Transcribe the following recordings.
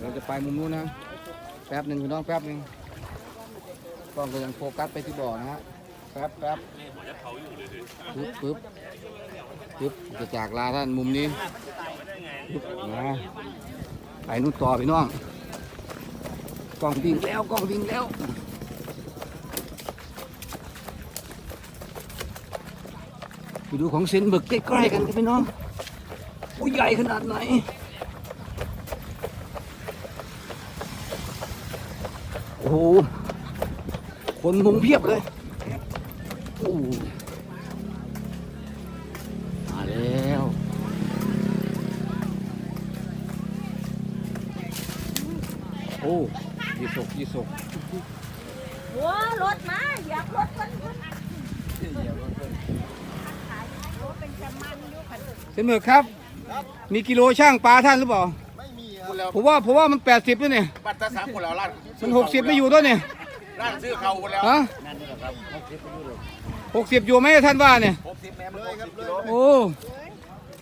เราจะไปมุมนู้นนะ แป๊บหนึ่งพี่น้องแป๊บหนึ่งกล้องก็ยังโฟกัสไปที่บ่อนะฮะ แป๊บแป๊บปึ๊บปึ๊บปึ๊บจะจากลาท่านมุมนี้ปึ๊บนะไปนู่นต่อพี่น้อง กล้องวิ่งแล้วกล้องวิ่งแล้วไปดูของเซนบึกใกล้ๆกันครับพี่น้องโอ้ยใหญ่ขนาดไหน โอ้โหคนมุงเพียบเลยโอ้โหมาแล้วโอ้ยี่สกยี่สกหัวรถมาเหยียบรถมันเป็นแชมันอยู่ค่ะเซนบึกครับ มีกิโลช่างปลาท่านหรือเปล่า พูดแล้วผมว่าผมว่ามันแปดสิบแล้วเนี่ยบัตรสามคนแล้วร้านมันหกสิบไม่อยู่ด้วยเนี่ยร้านซื้อเขาหมดแล้วฮะหกสิบอยู่ไหมท่านว่าเนี่ยหกสิบแม่เลยครับเลยโอ้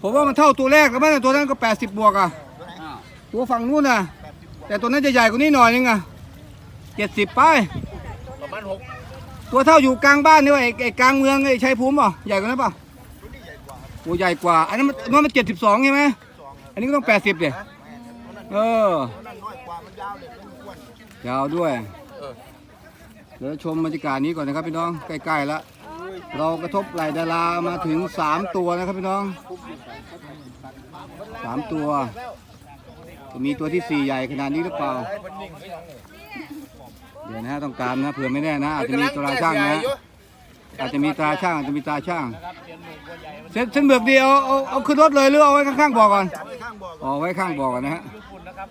ผมว่ามันเท่าตัวแรกแล้วมั้งตัวนั้นก็แปดสิบบวกอะตัวฝั่งนู้นน่ะ แต่ตัวนั้นจะใหญ่กว่านี้หน่อยนึงอะเจ็ดสิบไปประมาณหกตัวเท่าอยู่กลางบ้านนี่ว่าไอ้ไอ้กลางเมืองไอ้ชัยภูมิป่ะใหญ่กว่านั้นป่ะโอ้ใหญ่กว่า อันนั้นมันอันนั้นมันเจ็ดสิบสองใช่ไหมอันนี้ก็ต้องแปดสิบเนี่ย เออ นั่นน้อยกว่ามันยาวเลยมันอ้วนยาวด้วย เดี๋ยวชมบรรยากาศนี้ก่อนนะครับพี่น้อง ใกล้ๆแล้ว เรากระทบไหลดารามาถึงสามตัวนะครับพี่น้องสามตัว จะมีตัวที่สี่ใหญ่ขนาดนี้หรือเปล่า เดี๋ยวนะฮะต้องการนะเผื่อไม่แน่นะอาจจะมีตัวราช่างนะ อาจจะมีตราช่างอาจจะมีตราช่างเส้นเส้นเบือกดีเอาเอาเอาขึ้นรถเลยหรือเอาไว้ข้างๆบอกก่อนจับไปข้างบ่อเอาไว้ข้างบอกก่อนนะฮะโ